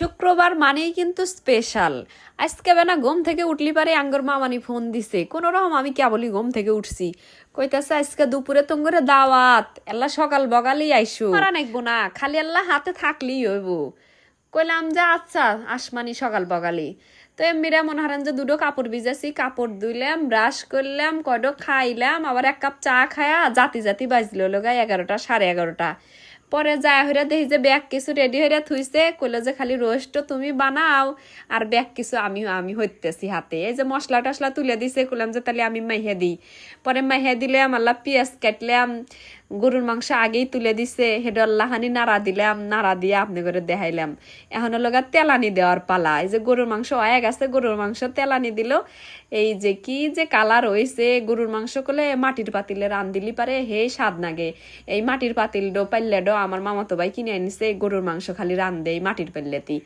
শুক্রবার মানেই কিন্তু স্পেশাল আজকে বেনা ঘুম থেকে উঠলি পারে আঙ্গর মামানি ফোন দিছে। কোন রকম আমি কেবলই ঘুম থেকে উঠছি। কইতাছে, আজকে দুপুরে তোঙ্গরে দাওয়াত। এল্লা সকাল বগালেই আইসু। মারা নাকবো না। খালি আল্লাহ হাতে থাকলেই হইব। কইলাম যে আচ্ছা আসমানি সকাল বগালি। তো এমনিরা মনে হারেন যে, দুটো কাপড় ভিজাছি। কাপড় ধুইলাম ব্রাশ করলাম কয়টো খাইলাম। আবার এক কাপ চা খায়া জাতি জাতি বাজলো লোগাই এগারোটা, সাড়ে এগারোটা। পরে যায় হইরা দেখি যে ব্যাগ কিছু রেডি হইরা থুইছে, কইলে যে খালি রোস্ট তুমি বানাও। আর ব্যাগ কিছু আমি আমি হইতেছি হাতে। এই যে মশলা টসলা তুলে দিছে, কইলাম যে তাহলে আমি মাইহে দিই। পরে মাইহে দিলাম আল্লাহ পেঁয়াজ কাটলাম। গরুর মাংস আগেই তুলে দিছে। হেড আল্লাহানি নাড়া দিলাম, নাড়া দিয়ে আপনি করে দেখাইলাম। এখন লগা তেলানি দেওয়ার পালা। এই যে গরুর মাংস হয়ে গেছে, গরুর মাংস তেলানি দিল। এই যে কি যে কালার হয়েছে গরুর মাংস করলে মাটির পাতিলে রান দিলি পারে, হে স্বাদ নাগে। এই মাটির পাতিল ডো পাল্লে ডো আমার মামাতো ভাই কিনে আনিছে, গরুর মাংস খালি রান দেয় মাটির পাল্লেতি।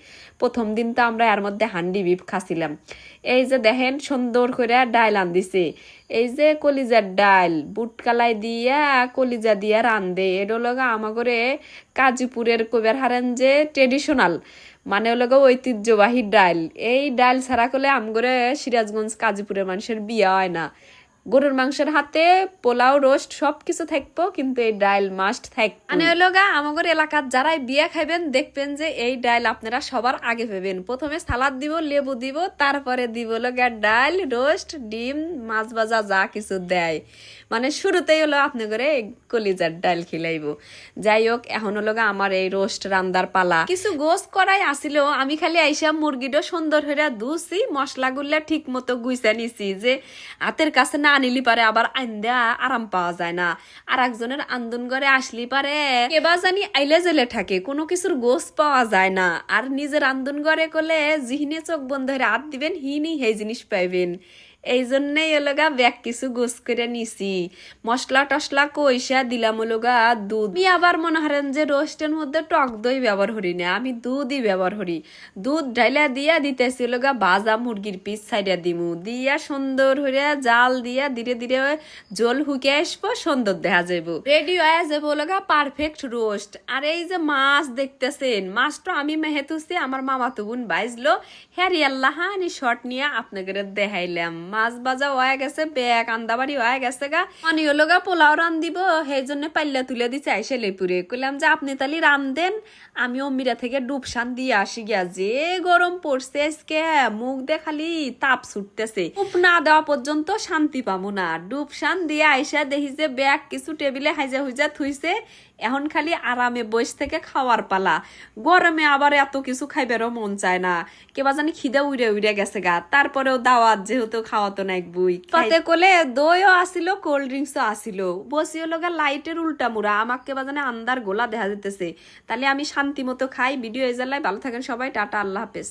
প্রথম দিন তো আমরা এর মধ্যে হান্ডি বিপ খাছিলাম। এই যে দেখেন সুন্দর করে ডাইল আন দিছে এই যে কলিজার ডাল বুট কালাই দিয়া কলিজা দিয়া রান্ধে এটা লগা আমাগরে কাজীপুরের কবির হারেন যে ট্রেডিশনাল মানে হলো ঐতিহ্যবাহী ডাল এই ডাল ছাড়া করলে আমগরে সিরাজগঞ্জ কাজীপুরের মানুষের বিয়া হয় না। গরুর মাংসের হাতে, পোলাও, রোস্ট সব কিছু থাকব, কিন্তু এই ডাইল মাস্ট থাক। মানে হলো গা আমাদের এলাকার যারাই বিয়া খাইবেন, দেখবেন যে এই ডাইল আপনারা সবার আগে পাবেন প্রথমে সালাদ দিব, লেবু দিব, তারপরে দিব লগা ডাল রোস্ট, ডিম, মাছ ভাজা, যা কিছু দেয়। মানে শুরুতেই হলো আপনি করে কলিজার ডাল খিলাইব। যাই হোক, এখন হলো আমার এই রোস্ট রান্দার পালা। কিছু গোস করাই আসিল, আমি খালি আইসা মুরগিটা সুন্দর হইরা ধুছি মশলাগুলা ঠিক মতো গুইসা নিছি যে, হাতের কাছে না নিলি পারে, আবার আইন্দা আরাম পাওয়া যায় না। আর একজনের আন্দোলন করে আসলি পারে কেবা জানি আইলে জেলে থাকে, কোনো কিছুর গোস পাওয়া যায় না। আর নিজের আন্দোলন করে কলে জিহিনে চোখ বন্ধ হয়ে হাত দিবেন হিনি, সেই জিনিস পাইবেন। এই জন্যই এলাকা ব্যাগ কিছু গোস করে নিছি। মশলা টসলা কইসা দিলাম ওলগা দুধ। আমি আবার মনে হারেন যে রোস্টের মধ্যে টক দই ব্যবহার করি না, আমি দুধই ব্যবহার করি। দুধ ঢাইলা দিয়া দিতেছি ওলগা ভাজা মুরগির পিস সাইডা দিমু। দিয়া সুন্দর হইয়া জাল দিয়া ধীরে ধীরে জল হুকে আসব, সুন্দর দেখা যাব রেডি হয়ে যাব ওলগা পারফেক্ট রোস্ট আর এই যে মাছ দেখতেছেন মাছটা আমি মেহেতুছি, আমার মামা তুবুন বাইজলো। হ্যারি আল্লাহানি শর্ট নিয়ে আপনাদের দেখাইলাম। মাছ বাজা হয়ে গেছে ব্যাগ আন্দাবাড়ি হয়ে গেছে গা। অনি হলো গা, পোলাও রান দিব সেই জন্য পাল্লা তুলে দিছে, আইসে লেপুরে। কইলাম যে আপনি তালি রান দেন আমি অমিরা থেকে ডুবসান দিয়ে আসি গিয়া। যে গরম পড়ছে আজকে, মুখ দিয়ে খালি তাপ ছুটতেছে। উপ না দেওয়া পর্যন্ত শান্তি পাবো না। ডুবসান দিয়ে আইসা দেখি যে ব্যাগ কিছু টেবিলে হাইজা হুইজা থুইছে, এখন খালি আরামে বসে থেকে খাওয়ার পালা। গরমে আবার এত কিছু খাইবেরও মন চায় না। কেবা জানি খিদে উড়ে উড়ে গেছে গা। তারপরেও দাওয়াত যেহেতু খাওয়াতো না এক বুই। তাতে কোলে দইও আসিল কোল্ড ড্রিঙ্কসও আসিল। বসিও লগা লাইটের উল্টা মুড়া আমাকে বাজানে জানি আন্দার গোলা দেখা যেতেছে তাহলে আমি শান্তি মতো খাই ভিডিও এজালাই ভালো থাকেন সবাই টাটা আল্লাহ হাফেজ।